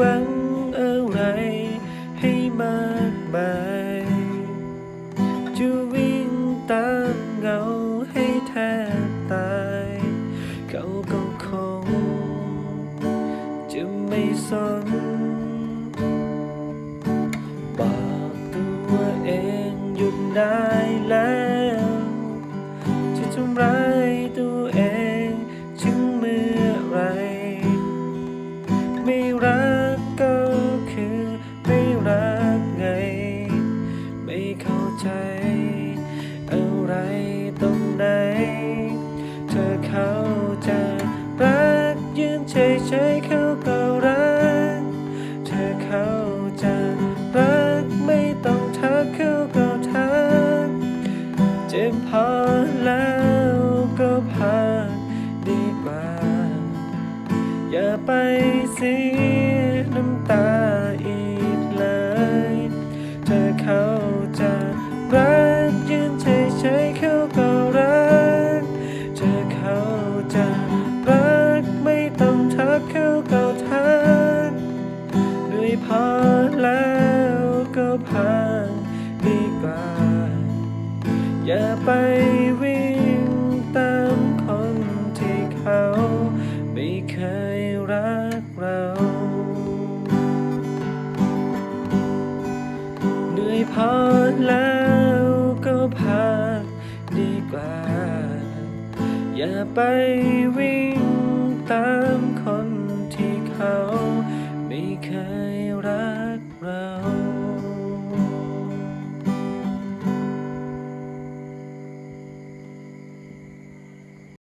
หวังอะไรให้มากมายจะวิ่งตามเงาให้แทบตายเขาก็คงจะไม่สนบอกตัวเองหยุดได้แล้วจะทำร้าย อะไรตรงไหน เธอเขาจะรักยืนเฉยๆเขาก็รัก เธอเขาจะรักไม่ต้องทักเขาก็ทัก เจ็บพอแล้วก็พักดีกว่า อย่าไปเสียน้ำตา กเขาก็ทักเหนื่อยพอแล้วก็พักดีกว่า อย่าไปวิ่งตามคนที่เขาไม่เคยรักเราเหนื่อยพอแล้วก็พักดีกว่า อย่าไปวิ่งตามคน เขา ไม่เคยรักเรา